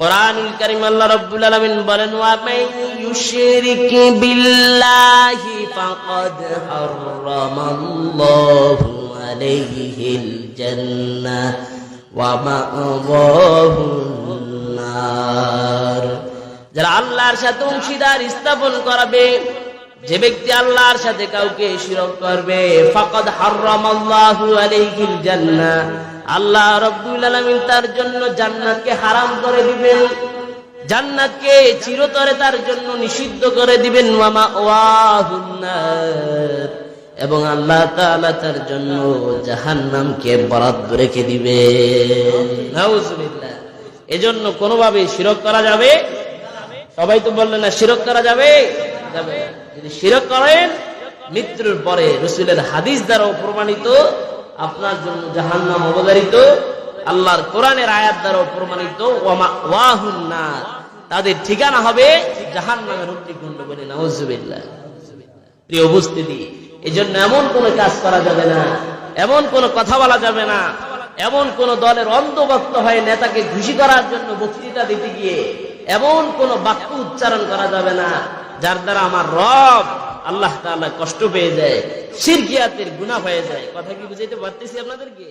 কোরআনুল কারীম আল্লাহ রাব্বুল আলামিন বলেন, ওয়া মান ইউশরিক বিল্লাহি ফাকাদ হারামাল্লাহু আলাইহিল জান্নাহ ওয়া মা'ওয়াহু নার। যারা আল্লাহর সাথে অংশীদার স্থাপন করাবে যে ব্যক্তি আল্লাহর সাথে কাউকে শিরক করবে, ফকদ ফাকাদ হারামাল্লাহু আলাইহিল জান্নাহ। আল্লাহ রব্বুল আলামিন তার জন্য জান্নাতকে হারাম করে দিবেন, জান্নাতকে চিরতরে তার জন্য নিষিদ্ধ করে দিবেন মামা ওয়াহুন্নার এবং আল্লাহ তাআলা তার জন্য জাহান্নামকে বরাদ্দ রেখে দিবে। নাউজুবিল্লাহ। এজন্য কোনোভাবে শিরক করা যাবে? সবাই তো বললেন না, শিরক করা যাবে। যদি শিরক করেন, মৃত্যুর পরে রসুলের হাদিস দ্বারাও প্রমাণিত, আপনার জন্য অবধারিত, আল্লাহর কোরআনের আয়াত দ্বারাও প্রমাণিত তাদের ঠিকানা হবে জাহান্নামের অগ্নিকুণ্ড বলে প্রিয় উপস্থিতি এই জন্য এমন কোন কাজ করা যাবে না, এমন কোন কথা বলা যাবে না, এমন কোন দলের অন্ধভক্ত হয়ে নেতাকে খুশি করার জন্য বক্তৃতা দিতে গিয়ে, এমন কোন বাক্য উচ্চারণ করা যাবে না। যার দ্বারা আমার রব আল্লাহ কষ্ট পেয়ে যায় সিরকিয়াতের গুনাহ হয়ে যায়। কথা কি বুঝাইতে পারতেছি আপনাদেরকে?